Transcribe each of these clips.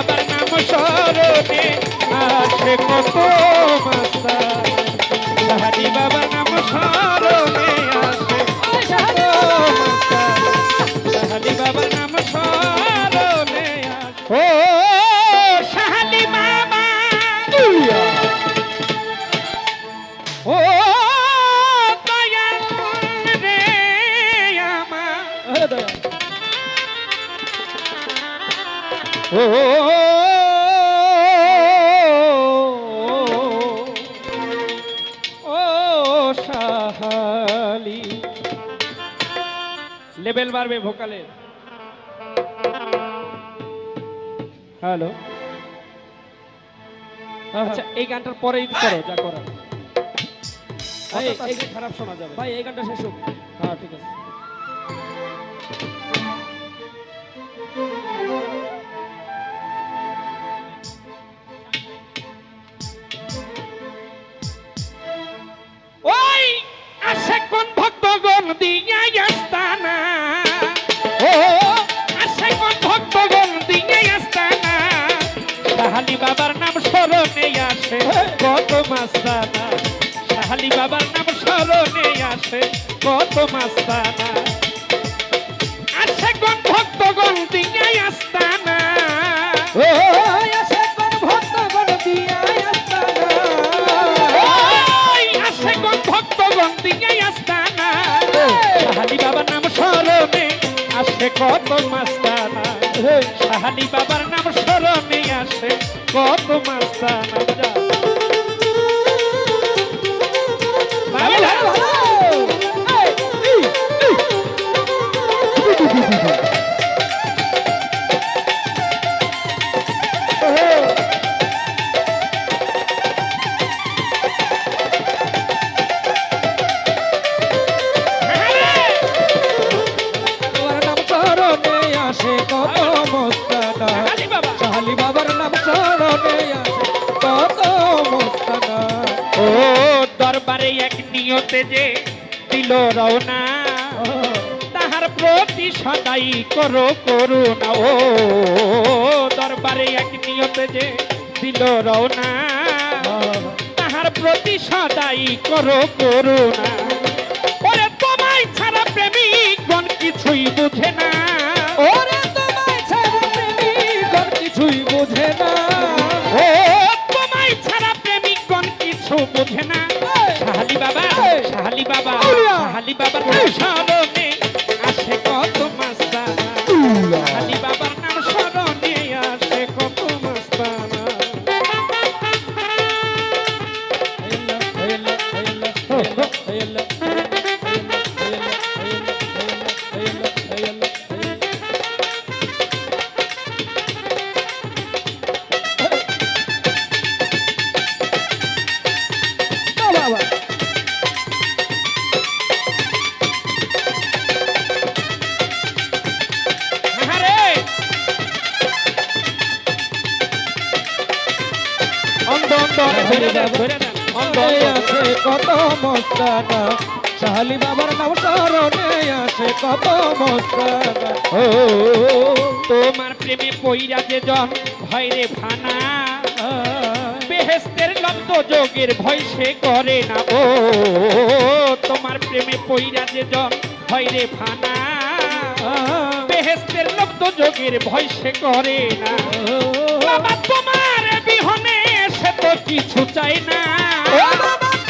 বাবার নাম স্মরণে আছে কত সাহালি লেভেল বাড়বে ভোকালের হ্যালো আচ্ছা এই গানটার পরেই করো যা করো ভাই, এই এই- এই খারাপ শোনা যাবে। ভাই এই গানটা শেষ হোক। হ্যাঁ ঠিক আছে। সাহালি বাবার নাম স্মরণে আসে। কত মাস্তানা সাহালি বাবার নাম স্মরণে আসে। কত মাস্তানা আসে কোন ভক্তগণ দিয়া আস্তানা। ও আসে কোন ভক্তগণ দিয়া আস্তানা। ওই আসে কোন ভক্তগণ দিয়া আস্তানা। সাহালি বাবার নাম স্মরণে আসে কত মাস্তানা সাহালি বাবার নাম কত মাস্তানা নিয়তে যে দিল রওনা। তাহার প্রতি সদাই করো করুণা। ও দরবারে এক নিয়তে যে দিল রওনা। তাহার প্রতি সদাই করো করুণা। ওরে তোমায় ছাড়া প্রেমিক প্রেমিকগণ কিছুই বুঝে না। ওরে তোমায় ছাড়া প্রেমিক প্রেমিকগণ কিছুই বোঝে না। ও তোমায় ছাড়া প্রেমিক প্রেমিকগণ কিছু বুঝে না। বাবার নাম ও তোমার প্রেমে পইরা যে জন ফানা বেহেস্তের যোগের ভয় সে করে না ও তোমার প্রেমে পইরা যে জন ভয়রে ফানা বেহেস্তের লব্ধ যোগের ভয় সে করে না। বাবা, তোমার বিহনে সে তো কিছু চাই না।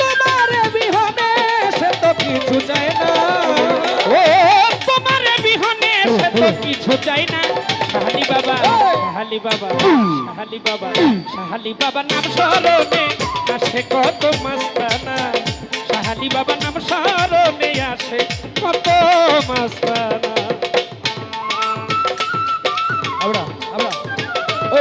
তোমার বিহনে সে তো কিছু চায় না। ও তোমার বিহনে সে তো কিছু চাই না। শাহালি বাবা শাহালি বাবা শাহালি বাবা শাহালি বাবা নাম স্মরণে আসে কত মাস্তানা। শাহালি বাবা নাম স্মরণে আসে কত মাস্তানা। আমরা আমরা ও।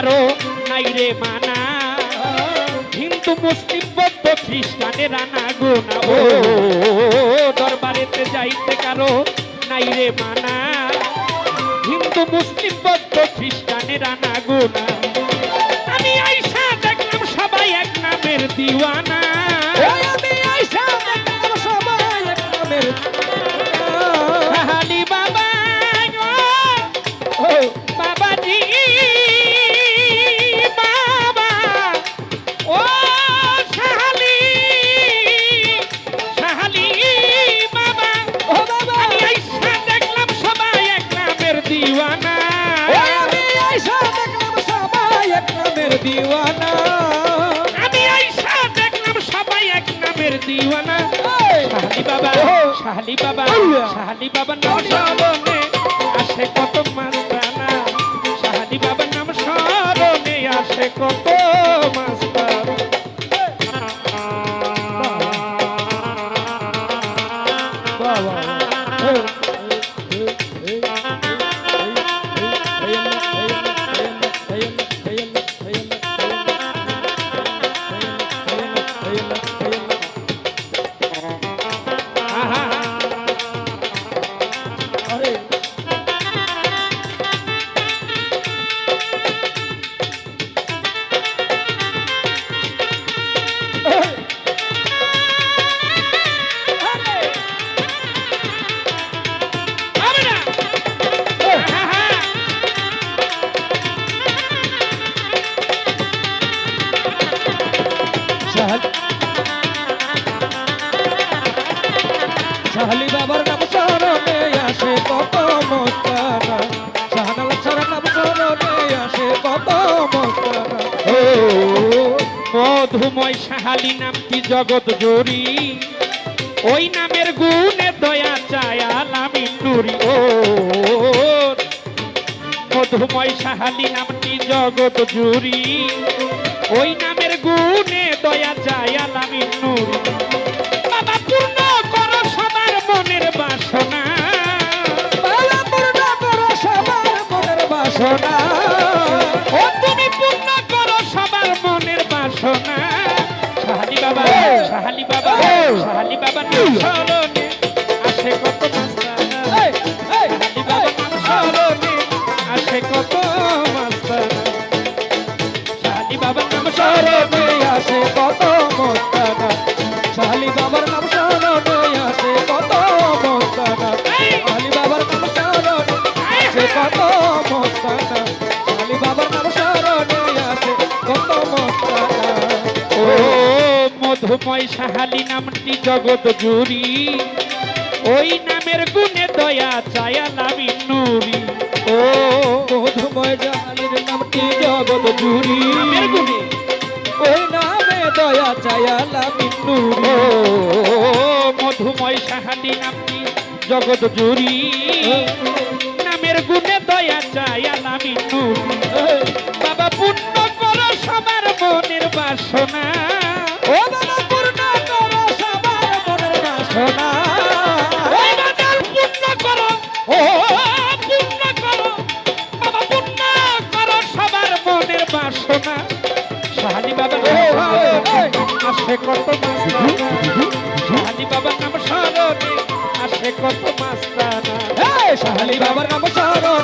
কারও নাই রে মানা। হিন্দু, মুসলিম, বৌদ্ধ, খ্রিস্টানের রানা গোনা ও দরবারেতে যাইতে কারও নাই রে মানা। হিন্দু, মুসলিম, বৌদ্ধ, খ্রিস্টানের না। গোনা আমি আইসা দেখলাম সবাই এক নামের দিওয়ানা। দিওয়ানা শাহালি বাবা। শাহালি বাবা। শাহালি বাবা নাম স্মরণে আসে কত মাস্তানা শাহালি বাবা নাম স্মরণে আসে কত মাস্তানা বাবা বাবার নাম স্মরণে আসে, কত নাম স্মরণে ও, মধুময় সাহালি নামটি জগৎ জরি ওই নামের গুণে দয়া চায়াল আমি নুরি ও, মধুময় সাহালি নামটি জগৎ জুরি ওই নামের গুণে দয়া চায়াল আমি নুরি আসে কত মাস্তানা। শাহালি বাবার নাম স্মরণে আসে কত শাহালি শাহালি ও মধুময় সাহালি নামটি জগৎ জুরি ওই নামের গুণে দয়া চায়ালামি নুরি ও মধুময় নামটি জগৎ জুড়ি। ওই নামে দয়া চায়ালা ও মধুময় সাহালি নামটি জগৎ জুরি নামের গুণে দয়া চায়ালামি নুরি। বাবা পুণ্য করো সবার মনের বাসনা। কত মাস্তানা শাহালি বাবার নাম স্মরণে আসে কত মাস্তানা শাহালি বাবার নাম স্মরণে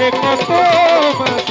কত